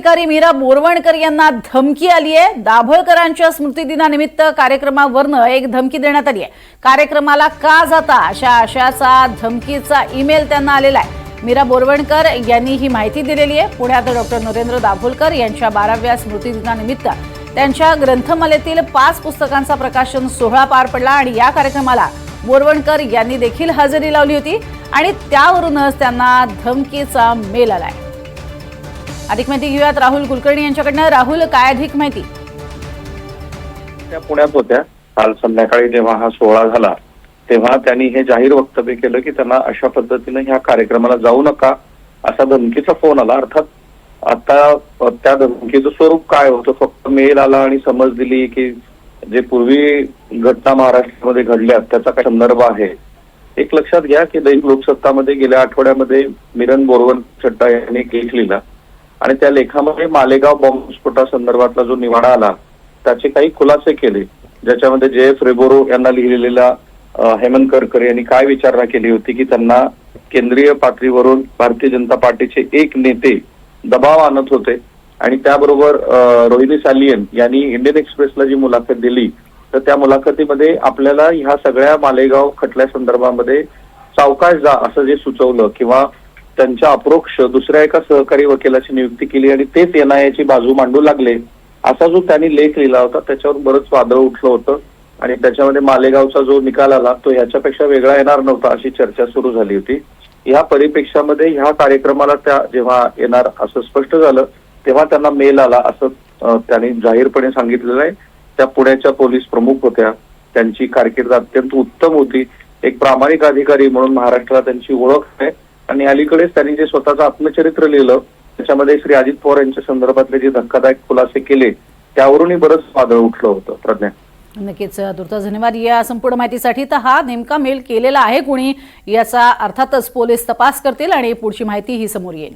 अधिकारी मीरा बोरवणकर यांना धमकी आली आहे. दाभोळकरांच्या स्मृतिदिनानिमित्त कार्यक्रमावरनं एक धमकी देण्यात आली आहे. कार्यक्रमाला का जाता अशा आशाचा धमकीचा ईमेल त्यांना आलेला आहे. मीरा बोरवणकर यांनी ही माहिती दिलेली आहे. पुण्यात डॉक्टर नरेंद्र दाभोलकर यांच्या बाराव्या स्मृतिदिनानिमित्त त्यांच्या ग्रंथमालेतील पाच पुस्तकांचा प्रकाशन सोहळा पार पडला आणि या कार्यक्रमाला बोरवणकर यांनी देखील हजेरी लावली होती आणि त्यावरूनच त्यांना धमकीचा मेल आलाय. अधिक माहिती घेऊयात राहुल कुलकर्णी यांच्याकडनं. राहुल काय अधिक माहिती? त्या पुण्यात होत्या. काल संध्याकाळी जेव्हा हा सोहळा झाला तेव्हा त्यांनी हे जाहीर वक्तव्य केलं की त्यांना अशा पद्धतीनं ह्या कार्यक्रमाला जाऊ नका असा धमकीचा फोन आला. अर्थात आता त्या धमकीचं स्वरूप काय होतं? फक्त मेल आला आणि समज दिली की जे पूर्वी घटना महाराष्ट्रामध्ये घडल्या त्याचा काय संदर्भ आहे? एक लक्षात घ्या की दैनिक लोकसत्तामध्ये गेल्या आठवड्यामध्ये मिरन बोरवन चड्डा यांनी एक लिहिला. आणि त्या लेखामध्ये मालेगाव बॉम्बस्फोटासंदर्भातला जो निवाडा आला त्याचे काही खुलासे केले ज्याच्यामध्ये जे एफ रेबोरो यांना लिहिलेला हेमंत करकर यांनी काय विचारणा केली होती की त्यांना केंद्रीय पातळीवरून भारतीय जनता पार्टीचे एक नेते दबाव आणत होते. आणि त्याबरोबर रोहिणी सालियन यांनी इंडियन एक्सप्रेसला जी मुलाखत दिली तर त्या मुलाखतीमध्ये आपल्याला ह्या सगळ्या मालेगाव खटल्या संदर्भामध्ये सावकाश जा असं जे सुचवलं किंवा त्यांच्या अप्रोक्ष दुसऱ्या एका सहकारी वकिलाची नियुक्ती केली आणि तेच एनआयएची बाजू मांडू लागले असा जो त्यांनी लेख लिहिला होता त्याच्यावर बरंच वादळ उठलं होतं आणि त्याच्यामध्ये मालेगावचा जो निकाल आला तो ह्याच्यापेक्षा वेगळा येणार नव्हता अशी चर्चा सुरू झाली होती. ह्या परिप्रेक्षामध्ये ह्या कार्यक्रमाला त्या जेव्हा येणार असं स्पष्ट झालं तेव्हा त्यांना मेल आला असं त्यांनी जाहीरपणे सांगितलेलं आहे. त्या पुण्याच्या पोलीस प्रमुख होत्या. त्यांची कारकीर्द अत्यंत उत्तम होती. एक प्रामाणिक अधिकारी म्हणून महाराष्ट्राला त्यांची ओळख आहे. आणि अलीकडेच त्यांनी जे स्वतःचं आत्मचरित्र लिहिलं त्याच्यामध्ये श्री अजित पवार यांच्या संदर्भातले जे धक्कादायक खुलासे केले त्यावरूनही बरंच वादळ उठलं होतं. प्रज्ञा. नक्कीच दुर्ता धन्यवाद. या संपूर्ण माहितीसाठी तर हा नेमका मेल केलेला आहे कुणी याचा अर्थातच पोलीस तपास करतील आणि पुढची माहिती ही समोर येईल.